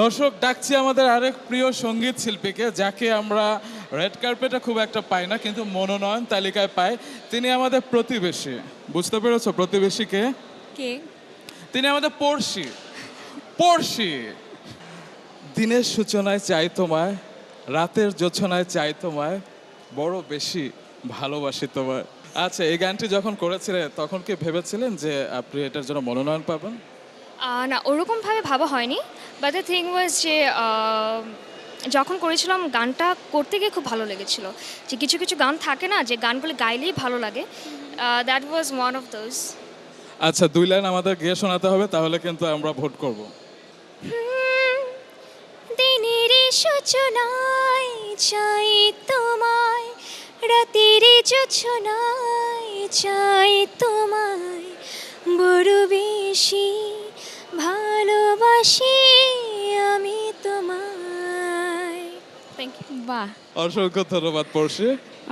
দর্শক ডাকছি আমাদের আরেক প্রিয় সংগীত শিল্পীকে যাকে আমরা রেড কার্পেটে খুব একটা পাই না কিন্তু মনোনয়ন তালিকায় পাই। তিনি আমাদের প্রতিবেশী। বুঝতে পেরেছ প্রতিবেশীকে কে? তিনি আমাদের পড়শি। পড়শি। দিনের সূচনায় চাই তোমায় রাতের যোছনায় চাই তোমায় বড় বেশি ভালোবাসি তোমায়। আচ্ছা এই গানটি যখন করেছিলেন তখন কি ভেবেছিলেন যে আপনি এটার জন্য মনোনয়ন পাবেন? না ওরকমভাবে ভাবা হয়নি। বাট দ্য থিং ওয়াজ যে যখন করেছিলাম গানটা করতে গিয়ে খুব ভালো লেগেছিলো। যে কিছু কিছু গান থাকে না যে গানগুলো গাইলেই ভালো লাগে। That was one of those আচ্ছা দুই লাইন আমাদের গিয়ে শোনাতে হবে তাহলে কিন্তু আমরা ভোট করব। দিনের সূচনায় চাই তোমায় রাতের চাই তোমায়। বড় বেশি ভালোবাসি আমি তোমায়। থ্যাংক ইউ বাহ। অসংখ্য ধন্যবাদ পড়শি।